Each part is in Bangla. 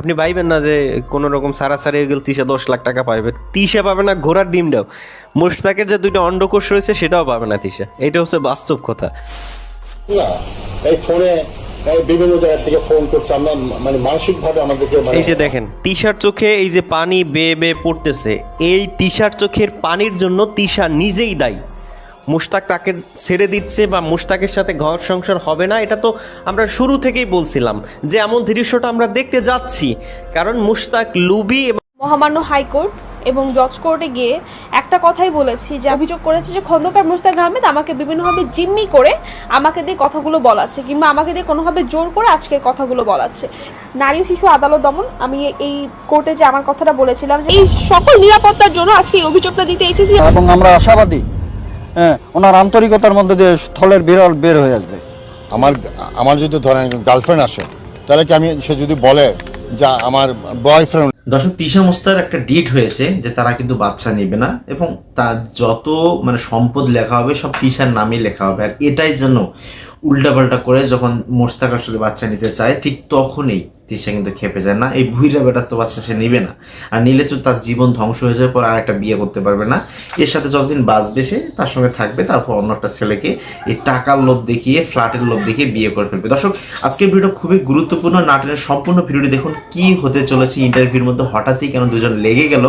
আপনি ভাইবেন না যে কোনো রকম সারা সারি হয়ে গেলে তিশা দশ লাখ টাকা পাবে তিশা পাবে না ঘোড়ার ডিমটাও মোশতাকের যে দুইটা অন্ডকোষ রয়েছে সেটাও পাবে না তিশা এটা হচ্ছে বাস্তব কথা। না এই ফোনে বিভিন্ন জায়গা থেকে ফোন করছে আমরা মানে মানসিক ভাবে আমাদেরকে মানে এই যে দেখেন তিশার চোখে এই যে পানি বেয়ে বেয়ে পড়তেছে এই তিশার চোখের পানির জন্য তিশা নিজেই দায়ী। মুশতাক তাকে ছেড়ে দিচ্ছে বা মুশতাকের সাথে ঘর সংসার হবে না এটা তো আমরা শুরু থেকেই বলছিলাম যে এমন দৃশ্যটা আমরা দেখতে যাচ্ছি। কারণ মুশতাক লুবি এবং মহামান্য হাইকোর্ট এবং জজ কোর্টে গিয়ে একটা কথাই বলেছি যে অভিযোগ করেছে যে খন্দকার মুস্তাক আহমেদ আমাকে বিভিন্নভাবে জিম্মি করে আমাকে দিয়ে কথাগুলো বলাচ্ছে কিংবা আমাকে দিয়ে কোনোভাবে জোর করে আজকের কথাগুলো বলাচ্ছে। নারী শিশু আদালত দমন আমি এই কোর্টে যে আমার কথাটা বলেছিলাম যে এই সকল নিরাপত্তার জন্য আজকে এই অভিযোগটা দিতে এসেছি। এবং আমরা আশাবাদী হ্যাঁ ওনার আন্তরিকতার মধ্যে দিয়ে স্থলের বিরল বের হয়ে আসবে। আমার আমার যদি ধরেন গার্লফ্রেন্ড আসে তাহলে কি আমি সে যদি বলে যে আমার বয়ফ্রেন্ড দর্শক তিশা মোস্তার একটা ডিট হয়েছে যে তারা কিন্তু বাচ্চা নেবে না এবং তার যত মানে সম্পদ লেখা হবে সব তিশার নামে লেখা হবে। আর এটাই যেন উল্টাপাল্টা করে যখন মোস্তাক আসলে বাচ্চা নিতে চায় ঠিক তখনই তিশা কিন্তু খেপে যায় না। এই ভুইরা বেটার তো বাচ্চা সে নেবে না। আর নিলে তো তার জীবন ধ্বংস হয়ে যাওয়ার পর আর একটা বিয়ে করতে পারবে না। এর সাথে যতদিন বাঁচবে সে, তার সঙ্গে থাকবে, তারপর অন্য একটা ছেলেকে এই টাকার লোভ দেখিয়ে, ফ্ল্যাটের লোভ দেখিয়ে বিয়ে করে ফেলবে। দর্শক, আজকের ভিডিও খুবই গুরুত্বপূর্ণ। নাটনের সম্পূর্ণ ভিডিওটি দেখুন, কি হতে চলেছে ইন্টারভিউর মধ্যে। হঠাৎই কেন দুজন লেগে গেল,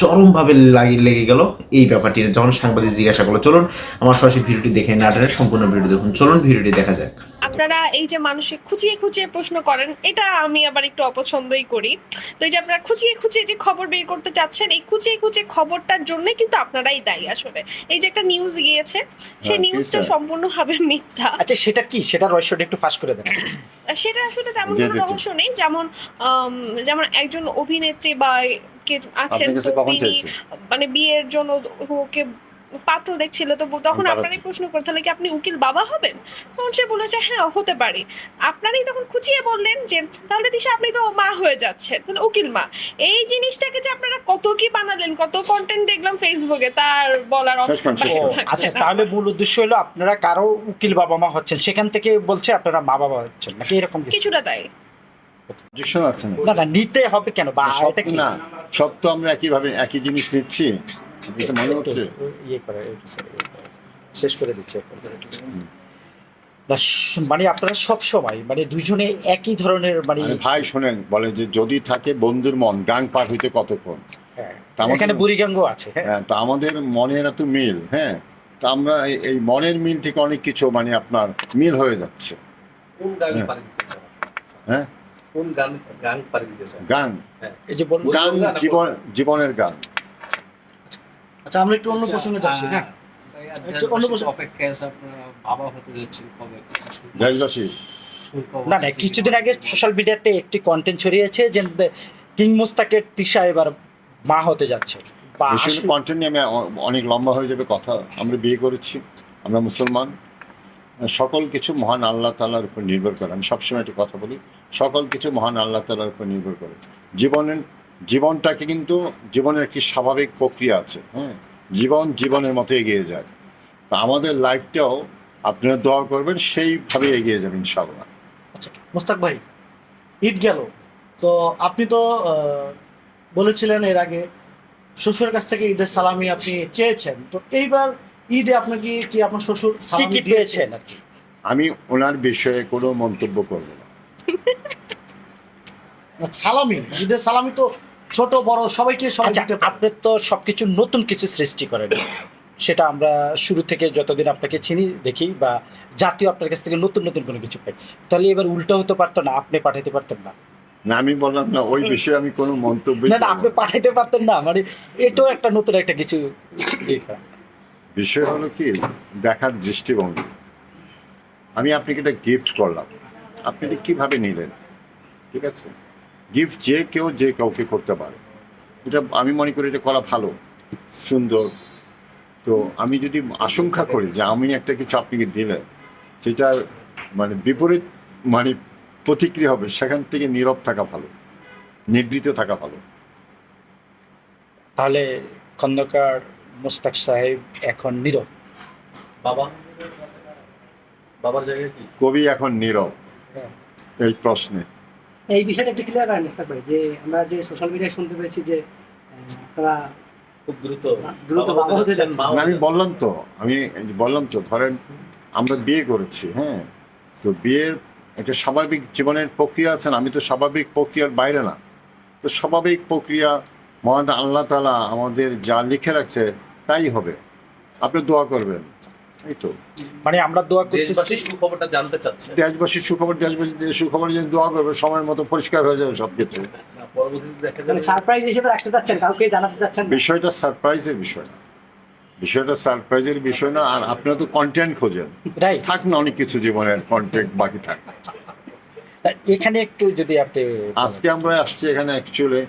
চরমভাবে লাগি লেগে গেল এই ব্যাপারটি যখন সাংবাদিক জিজ্ঞাসা করল, চলুন আমার সরাসরি ভিডিওটি দেখে নাটনের সম্পূর্ণ ভিডিও দেখুন। চলুন ভিডিওটি দেখা যাক। আপনারা এই যে মানুষকে খুঁচিয়ে খুঁচিয়ে প্রশ্ন করেন এটা আমি আবার একটু অপছন্দই করি। তো এই যে আপনারা খুঁচিয়ে খুঁচিয়ে যে খবর বের করতে চাচ্ছেন এই খুঁচিয়ে খুঁচিয়ে খবরটার জন্য কিন্তু আপনারাই দায়ী আসলে। এই যে একটা নিউজ গিয়েছে সেই হ্যাঁ, নিউজটা কিসটা? সম্পূর্ণভাবে মিথ্যা। আচ্ছা সেটা কি? সেটা রহস্যটা একটু ফাঁস করে দেন। সেটা আসলে তেমন কোনো। রহস্য নেই। যেমন যেমন একজন অভিনেত্রী বা কে আছেন তো তিনি মানে বিয়ের জন্য ওকে পাত্র দেখছিল তো তখন আপনারাই প্রশ্ন করে তাহলে কি আপনি উকিল বাবা হবেন? তখন সে বলেছে হ্যাঁ হতে পারে। আপনারই তখন খুঁচিয়ে বললেন যে তাহলে দিশা আপনি তো মা হয়ে যাচ্ছেন তাহলে উকিল মা। এই জিনিসটাকে যে আপনারা কত কি বানালেন কত কন্টেন্ট দেখলাম ফেসবুকে তার বলার আচ্ছা তাহলে মূল উদ্দেশ্য হলো আপনারা কারও উকিল বাবা মা হচ্ছেন সেখান থেকে বলছে আপনারা মা বাবা হচ্ছেন নাকি এরকম কিছুটা তাই। আছে না নিতে হবে কেন? বা সব না সব তো আমরা একইভাবে একই জিনিস নিচ্ছি। মনে হচ্ছে ইয়ে করে শেষ করে দিচ্ছে মানে আপনারা সব সময় মানে দুজনে একই ধরনের মানে ভাই শোনেন বলে যে যদি থাকে বন্ধুর মন পার হইতে কতক্ষণ হ্যাঁ, আমাদের- এখানে বুড়িগাঙ্গ আছে হ্যাঁ তো আমাদের মনের এত মিল হ্যাঁ তো আমরা এই- মনের মিল থেকে অনেক কিছু মানে আপনার মিল হয়ে যাচ্ছে গান হ্যাঁ। হ্যাঁ গান জীবনের গান আচ্ছা আমরা একটু অন্য প্রসঙ্গে যাচ্ছি হ্যাঁ। একটু অন্য প্রশ্ন- অপেক্ষায় আছে আপনারা বাবা হতে যাচ্ছেন কবে? কিছু শুনব? দেশবাসী না না কিছুদিন আগে সোশ্যাল মিডিয়াতে একটি কন্টেন্ট ছড়িয়েছে যে কিং মুস্তাকের তিশা এবার মা হতে যাচ্ছে। কন্টেন্ট নিয়ে আমি অনেক লম্বা হয়ে যাবে কথা। আমরা বিয়ে করেছি আমরা মুসলমান। সকল কিছু মহান আল্লাহ তালার উপর নির্ভর করে। আমি সবসময় একটি কথা বলি সকল কিছু মহান আল্লাহ তালার উপর নির্ভর করে। জীবনের জীবনটাকে কিন্তু জীবনের একটি স্বাভাবিক প্রক্রিয়া আছে হ্যাঁ? জীবন জীবনের মতো এগিয়ে যায়। তা আমাদের লাইফটাও আপনারা দোয়া করবেন সেইভাবে এগিয়ে যাবেন ইনশাআল্লাহ। আচ্ছা মোস্তাক ভাই ঈদ গেল। তো আপনি তো বলেছিলেন এর আগে শ্বশুরের কাছ থেকে ঈদের সালামি আপনি চেয়েছেন। তো এইবার ঈদে আপনি কি কি আপনার শ্বশুর সালামি দিয়েছেন আর কি? আমি ওনার বিষয়ে কোনো মন্তব্য করব না। না, সালামি ঈদের সালামি তো ছোট বড় সবাইকে সবাই আচ্ছা আপনি তো সবকিছু নতুন কিছু সৃষ্টি করেন। সেটা আমরা শুরু থেকে যতদিন আপনাকে চিনি দেখি বা জাতীয় আপনার কাছ থেকে নতুন নতুন কোনো কিছু পাই। তাহলে এবার উল্টো হতে পারতো না আপনি পাঠাইতে পারতেন না। না আমি বললাম না ওই বিষয়ে আমি কোনো মন্তব্য না না আপনি পাঠাইতে পারতেন না মানে এটাও একটা নতুন একটা কিছু ইয়ে বিষয় হলো কি দেখার দৃষ্টিভঙ্গি। আমি আপনাকে একটা গিফট করলাম। আপনি এটা কীভাবে নিলেন? ঠিক আছে? গিফট যে কেউ যে কাউকে করতে পারে। এটা আমি মনে করি এটা করা ভালো সুন্দর। তো আমি যদি আশঙ্কা করি যে আমি একটা কিছু আপনাকে দিলেন সেটার মানে বিপরীত মানে প্রতিক্রিয়া হবে সেখান থেকে নীরব থাকা ভালো নিবৃত থাকা ভালো। তাহলে খন্দকার মুস্তাক সাহেব এখন নীরব। বাবা? বাবার জায়গায় কি? কবি এখন নীরব। হ্যাঁ। এই প্রশ্নে। এই বিষয়টা একটু ক্লিয়ার করেন মিস্টার ভাই যে আমরা যে সোশ্যাল মিডিয়ায় শুনতে পেয়েছি যে আপনারা খুব দ্রুত দ্রুত বাবা হতে যাচ্ছেন। আমি বললাম তো আমি বললাম তো ধরেন আমরা বিয়ে করেছি হ্যাঁ? তো বিয়ের একটা স্বাভাবিক জীবনের প্রক্রিয়া আছে না আমি তো স্বাভাবিক প্রক্রিয়ার বাইরে না। তো স্বাভাবিক প্রক্রিয়া মহান আল্লাহ তালা আমাদের যা লিখে রাখছে তাই হবে। আপনি দোয়া করবেন। এই তো? মানে আমরা দোয়া দেশবাসীর সুখবরটা জানতে চাচ্ছে। দেশবাসীর সুখবর দেশবাসী সুখবর যে দোয়া করবে সময়ের মতো পরিষ্কার হয়ে যাবে সব কিছু দেখা মানে সারপ্রাইজ হিসেবে রাখতে চাচ্ছেন কাউকে জানাতে চাচ্ছেন বিষয়টা সারপ্রাইজের বিষয় না। বিষয়টা সারপ্রাইজের বিষয় না আর আপনারা তো কন্টেন্ট খোঁজেন। থাক না অনেক কিছু জীবনের কন্টেন্ট বাকি থাক। এখানে একটু যদি আপনি আজকে আমরা আসছি এখানে অ্যাকচুয়ালি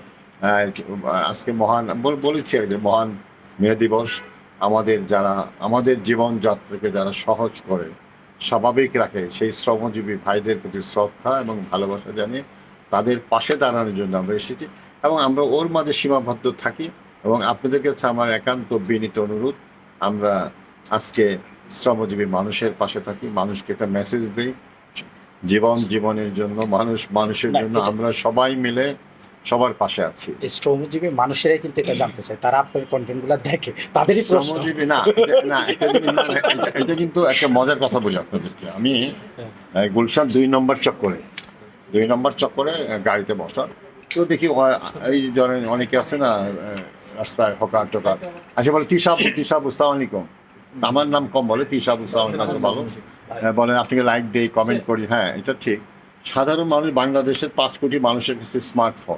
আজকে মহান বল- বলেছি যে মহান মেয়ে দিবস। আমাদের যারা আমাদের জীবনযাত্রাকে যারা সহজ করে স্বাভাবিক রাখে সেই শ্রমজীবী ভাইদের প্রতি শ্রদ্ধা এবং ভালোবাসা জানিয়ে তাদের পাশে দাঁড়ানোর জন্য আমরা এসেছি এবং আমরা ওর মাঝে সীমাবদ্ধ থাকি এবং আপনাদের কাছে আমার একান্ত বিনীত অনুরোধ আমরা আজকে শ্রমজীবী মানুষের পাশে থাকি মানুষকে একটা মেসেজ দিই। জীবন জীবনের জন্য মানুষ মানুষের জন্য আমরা সবাই মিলে সবার পাশে আছি। শ্রমজীবী মানুষেরাই কিন্তু এটা জানতে চায় তারা আপনার কন্টেন্টগুলো দেখে তাদেরই শ্রমজীবী না এটা- না কিন্তু একটা মজার কথা বলি আপনাদেরকে। আমি গুলশান দুই নম্বর চক্করে দুই নম্বর চক্করে গাড়িতে বসা তো দেখি এই ধরেন অনেকে আছে না রাস্তায় হকার টকার। আচ্ছা বলে তিসাব তিসাব উস্তাম আলাইকুম। আমার নাম কম বলে তিসাব উস্তাম কাছে ভালো। হ্যাঁ, বলেন আপনাকে লাইক দেই কমেন্ট করি? হ্যাঁ এটা ঠিক। সাধারণ মানুষ বাংলাদেশের পাঁচ কোটি মানুষের কাছে স্মার্টফোন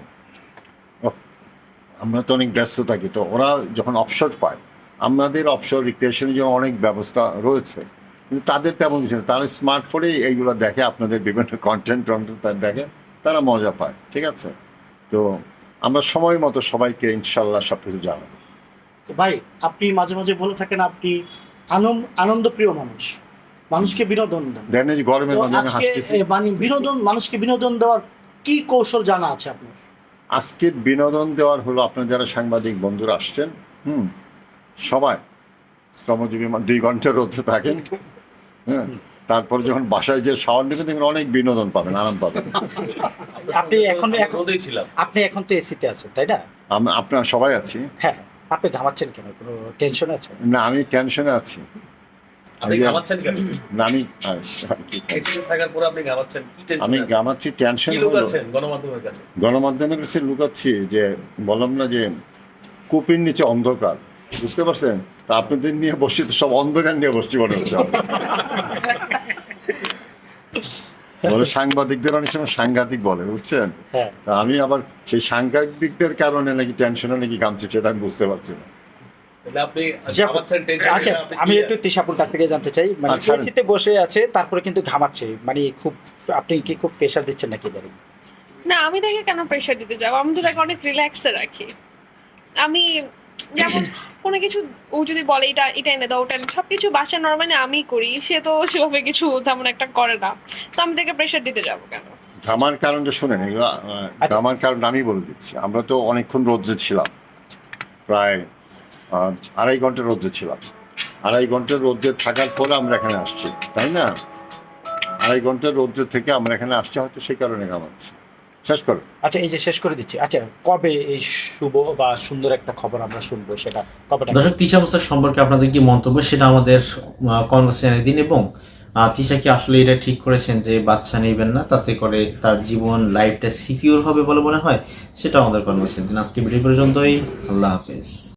আমরা তো অনেক ব্যস্ত থাকি তো ওরা যখন অবসর পায় আমাদের অবসর রিক্রিয়েশনের জন্য অনেক ব্যবস্থা রয়েছে। কিন্তু তাদের তেমন কিছু না তারা স্মার্টফোনে এইগুলো দেখে আপনাদের বিভিন্ন কন্টেন্ট টন্টেন্ট দেখে তারা মজা পায় ঠিক আছে? তো আমরা সময় মতো সবাইকে ইনশাল্লাহ সব কিছু জানাব। তো ভাই আপনি মাঝে মাঝে বলে থাকেন আপনি আনন্দ আনন্দপ্রিয় মানুষ। মানুষকে বিনোদন দেন। গরমের মানে বিনোদন মানুষকে বিনোদন দেওয়ার কি কৌশল জানা আছে আপনার? আজকে বিনোদন দেওয়ার হলো আপনার যারা সাংবাদিক বন্ধুরা আসছেন হুম সবাই শ্রমজীবী দুই ঘণ্টা রোদে থাকেন হ্যাঁ তারপর যখন বাসায় যে শাওয়ার নেবেন দেখবেন অনেক বিনোদন পাবেন আরাম পাবেন। আপনি এখন আপনি এখন তো এসিতে আছেন তাই না? আমরা আপনার সবাই আছি। হ্যাঁ আপনি ঘামাচ্ছেন কেন? কোনো টেনশন আছে না আমি টেনশনে আছি। আপনি ঘামাচ্ছেন কেন? না আমি আহ, কি বলব? এক্সিডেন্ট থাকার পরে আপনি ঘামাচ্ছেন? আমি আছে? টেনশন কি গণমাধ্যমের কাছে? গণমাধ্যমের কাছে লুকাচ্ছি যে বললাম না যে কুপির নিচে অন্ধকার। বুঝতে পারছেন? তা আপনাদের নিয়ে বসছি তো সব অন্ধকার নিয়ে বসছি মনে হচ্ছে বলে সাংবাদিকদের অনেক সময় সাংঘাতিক বলে বুঝছেন? হ্যাঁ। তা আমি আবার সেই সাংঘাতিকদের কারণে নাকি টেনশনে নাকি গামছি সেটা আমি বুঝতে পারছি না। আচ্ছা আমি একটু তিশাপুর কাছ থেকে জানতে চাই। মানে আচ্ছা। এসিতে বসে আছে তারপরে কিন্তু ঘামাচ্ছে। মানে খুব আপনি কি খুব প্রেশার দিচ্ছেন নাকি এবারে না আমি দেখে কেন প্রেশার দিতে যাব? আমি তো তাকে অনেক রিল্যাক্সে রাখি আমি যেমন কোনো কিছু ও যদি বলে এটা এটা এনে দাও ওটা এনে- সবকিছু বাসা নর্মালি আমি করি। সে তো সেভাবে কিছু তেমন একটা করে না। তো আমি তাকে প্রেশার দিতে যাব কেন? ঘামার কারণটা শুনেন এগুলো আচ্ছা। ঘামার কারণ আমি বলে দিচ্ছি। আমরা তো অনেকক্ষণ রোদ্রে ছিলাম। প্রায় আড়াই ঘণ্টা রোদ্রে ছিলাম। আড়াই ঘণ্টা রোদ্রে থাকার পরে আমরা এখানে আসছি তাই না? আড়াই ঘণ্টা রোদ্রে থেকে আমরা এখানে আসছি হয়তো সেই কারণে ঘামাচ্ছি। শেষ করো। আচ্ছা এই যে শেষ করে দিচ্ছি। আচ্ছা কবে এই শুভ বা সুন্দর একটা খবর আমরা শুনব সেটা? কবে দর্শক তিশা মুস্তাক সম্পর্কে আপনাদের কি মন্তব্য? সেটা আমাদের কনভার্সেশনে দিন এবং তিশা কি আসলে এটা ঠিক করেছেন যে বাচ্চা নেবেন না তাতে করে তার জীবন লাইফটা সিকিউর হবে বলে মনে হয়? সেটা আমাদের কনভার্সেশন দিন আজকে ভিডিও পর্যন্তই। আল্লাহ হাফেজ।